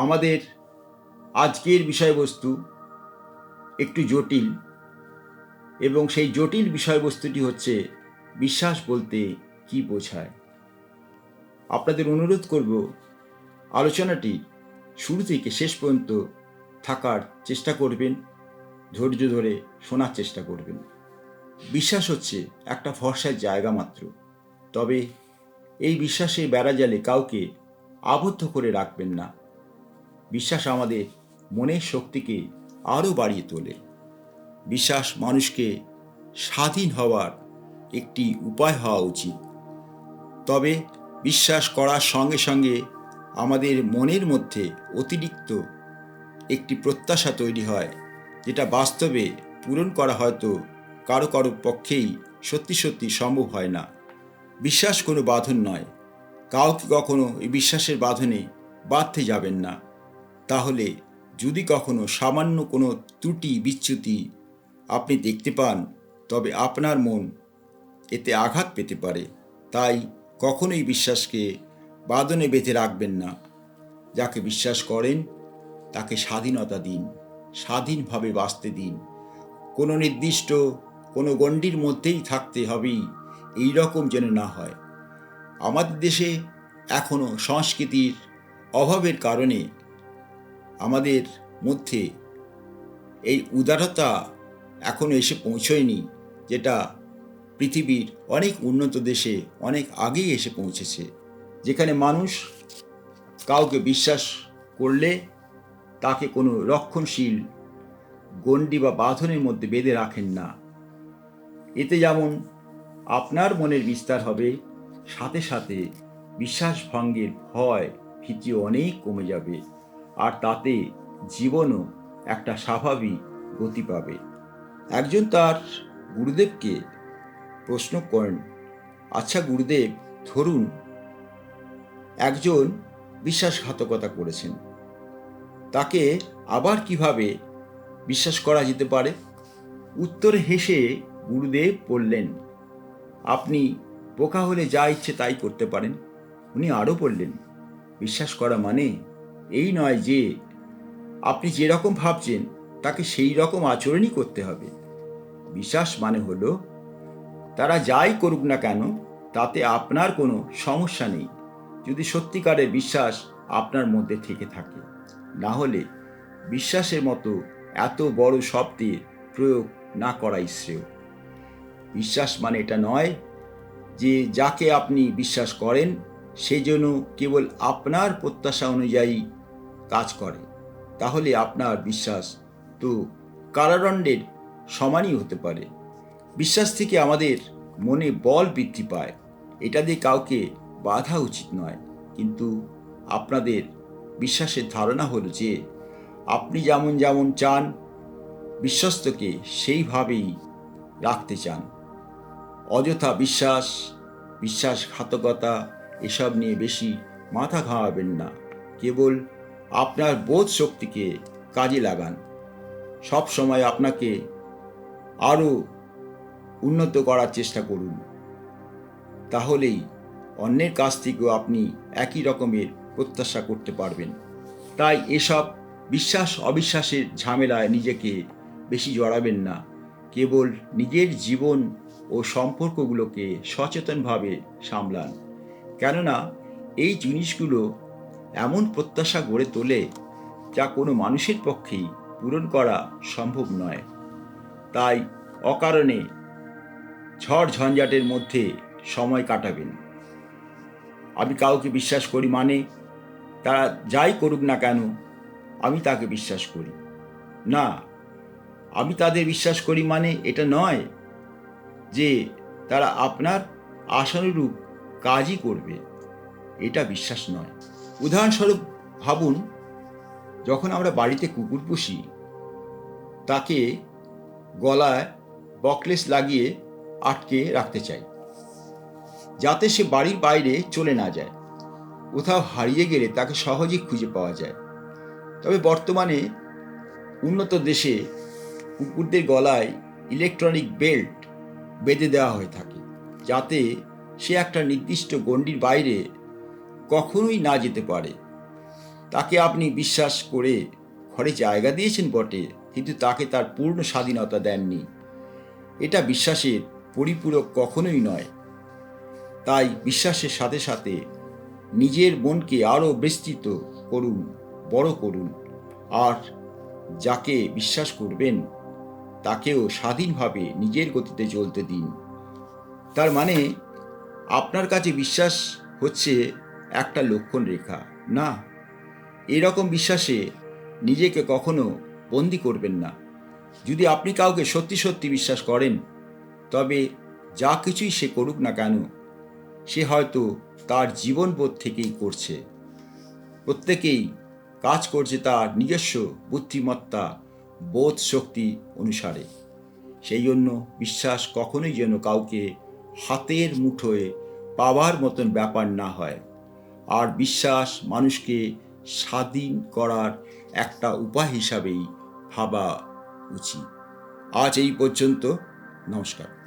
আমাদের আজকের বিষয়বস্তু একটু জটিল এবং সেই জটিল বিষয়বস্তুটি হচ্ছে বিশ্বাস বলতে কি বোঝায়। আপনাদের অনুরোধ করব আলোচনাটি শুরু থেকে শেষ পর্যন্ত থাকার চেষ্টা করবেন, ধৈর্য ধরে শোনার চেষ্টা করবেন। বিশ্বাস হচ্ছে একটা ভরসার জায়গা মাত্র, তবে এই বিশ্বাসের বেড়াজালে কাউকে আবদ্ধ করে রাখবেন না। বিশ্বাস আমাদের মনের শক্তিকে আরও বাড়িয়ে তোলে। বিশ্বাস মানুষকে স্বাধীন হওয়ার একটি উপায় হওয়া উচিত। তবে বিশ্বাস করার সঙ্গে সঙ্গে আমাদের মনের মধ্যে অতিরিক্ত একটি প্রত্যাশা তৈরি হয়, যেটা বাস্তবে পূরণ করা হয়তো কারও কারও পক্ষেই সত্যি সত্যি সম্ভব হয় না। বিশ্বাস কোনো বাঁধন নয়। কাউকে কখনো এই বিশ্বাসের বাঁধনে বাঁধতে যাবেন না। তাহলে যদি কখনো সামান্য কোনো ত্রুটি, বিচ্যুতি আপনি দেখতে পান, তবে আপনার মন এতে আঘাত পেতে পারে। তাই কখনোই বিশ্বাসকে বাঁধনে বেঁধে রাখবেন না। যাকে বিশ্বাস করেন, তাকে স্বাধীনতা দিন, স্বাধীনভাবে বাঁচতে দিন। কোনো নির্দিষ্ট, কোনো গণ্ডির মধ্যেই থাকতে হবেই, এই রকম যেন না হয়। আমাদের দেশে এখনও সংস্কৃতির অভাবের কারণে আমাদের মধ্যে এই উদারতা এখনও এসে পৌঁছয়নি, যেটা পৃথিবীর অনেক উন্নত দেশে অনেক আগেই এসে পৌঁছেছে। যেখানে মানুষ কাউকে বিশ্বাস করলে তাকে কোনো রক্ষণশীল গণ্ডি বা বাঁধনের মধ্যে বেঁধে রাখেন না। এতে যেমন আপনার মনের বিস্তার হবে, সাথে সাথে বিশ্বাস ভঙ্গের ভয় ভীতি অনেক কমে যাবে। আর তাতে জীবনও একটা স্বাভাবিক গতি পাবে। একজন তার গুরুদেবকে প্রশ্ন করেন আচ্ছা গুরুদেব, ধরুন একজন বিশ্বাসঘাতকতা করেছেন, তাকে আবার কীভাবে বিশ্বাস করা যেতে পারে? উত্তরে হেসে গুরুদেব বললেন, আপনি বোকা হলে যা ইচ্ছে তাই করতে পারেন। উনি আরও বললেন, বিশ্বাস করা মানে এই নয় যে আপনি যেরকম ভাবছেন, তাকে সেই রকম আচরণই করতে হবে। বিশ্বাস মানে হলো, তারা যাই করুক না কেন, তাতে আপনার কোনো সমস্যা নেই। যদি সত্যিকারের বিশ্বাস আপনার মধ্যে থেকে থাকে, না হলে বিশ্বাসের মতো এত বড় শব্দের প্রয়োগ না করাই শ্রেয়। বিশ্বাস মানে এটা নয় যে যাকে আপনি বিশ্বাস করেন, সে যেন কেবল আপনার প্রত্যাশা অনুযায়ী কাজ করে তাহলে আপনার বিশ্বাস তো কারাদণ্ডের সমানই হতে পারে। বিশ্বাস থেকে আমাদের মনে বল বৃদ্ধি পায়। এটা দিয়ে কাউকে বাধা উচিত নয়। কিন্তু আপনাদের বিশ্বাসের ধারণা হলো যে, আপনি যেমন যেমন চান, বিশ্বস্তকে সেইভাবেই রাখতে চান। অযথা বিশ্বাস, বিশ্বাসঘাতকতা, এসব নিয়ে বেশি মাথা ঘামাবেন না। কেবল আপনার বোধ শক্তিকে কাজে লাগান। সব সময় আপনাকে আরও উন্নত করার চেষ্টা করুন। তাহলেই অন্যের কাছ থেকেও আপনি একই রকমের প্রত্যাশা করতে পারবেন। তাই এসব বিশ্বাস অবিশ্বাসের ঝামেলায় নিজেকে বেশি জড়াবেন না। কেবল নিজের জীবন ও সম্পর্কগুলোকে সচেতনভাবে সামলান। কেননা, এই জিনিসগুলো এমন প্রত্যাশা গড়ে তোলে যা কোনো মানুষের পক্ষেই পূরণ করা সম্ভব নয়। তাই অকারণে ঝড় ঝঞ্ঝাটের মধ্যে সময় কাটাবেন। আমি কাউকে বিশ্বাস করি মানে তারা যাই করুক না কেন, আমি তাকে বিশ্বাস করি। না, আমি তাদের বিশ্বাস করি মানে এটা নয় যে তারা আপনার আশানুরূপ কাজই করবে, এটা বিশ্বাস নয়। উদাহরণস্বরূপ ভাবুন, যখন আমরা বাড়িতে কুকুর পুষি, তাকে গলায় বকলেস লাগিয়ে আটকে রাখতে চাই, যাতে সে বাড়ির বাইরে চলে না যায়। কোথাও হারিয়ে গেলে তাকে সহজেই খুঁজে পাওয়া যায়। তবে বর্তমানে উন্নত দেশে কুকুরদের গলায় ইলেকট্রনিক বেল্ট বেঁধে দেওয়া হয়ে থাকে, যাতে সে একটা নির্দিষ্ট গণ্ডির বাইরে কখনোই না যেতে পারে। তাকে আপনি বিশ্বাস করে ঘরে জায়গা দিয়েছেন বটে, কিন্তু তাকে তার পূর্ণ স্বাধীনতা দেননি। এটা বিশ্বাসের পরিপূরক কখনোই নয়। তাই বিশ্বাসের সাথে সাথে নিজের মনকে আরও বিস্তৃত করুন, বড় করুন। আর যাকে বিশ্বাস করবেন, তাকেও স্বাধীনভাবে নিজের গতিতে চলতে দিন। তার মানে আপনার কাছে বিশ্বাস হচ্ছে একটা লক্ষণ রেখা। না, এরকম বিশ্বাসে নিজেকে কখনো বন্দি করবেন না। যদি আপনি কাউকে সত্যি সত্যি বিশ্বাস করেন, তবে যা কিছুই সে করুক না কেন, সে হয়তো তার জীবনবোধ থেকেই করছে। প্রত্যেকেই কাজ করছে তার নিজস্ব বুদ্ধিমত্তা, বোধ শক্তি অনুসারে। সেই জন্য বিশ্বাস কখনোই যেন কাউকে হাতের মুঠোয় পাওয়ার মতন ব্যাপার না হয়। আর বিশ্বাস মানুষকে স্বাধীন করার একটা উপায় হিসাবেই ভাবা উচিত। আজ এই পর্যন্ত নমস্কার।